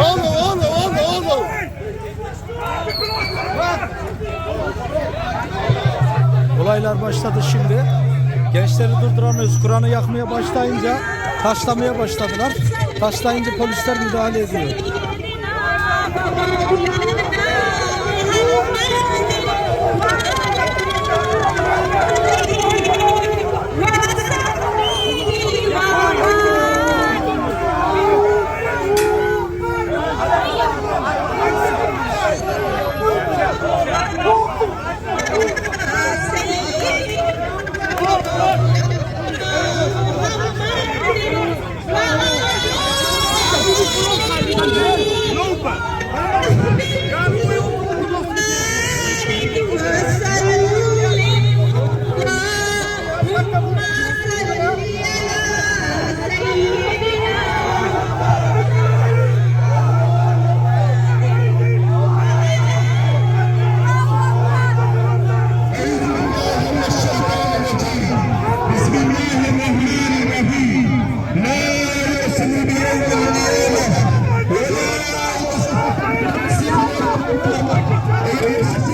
Oğlum oğlum oğlum oğlum. Olaylar başladı şimdi. Gençleri durduramıyoruz. Kur'an'ı yakmaya başlayınca taşlamaya başladılar. Taşlayınca polisler müdahale ediyor. Come on. Thank you.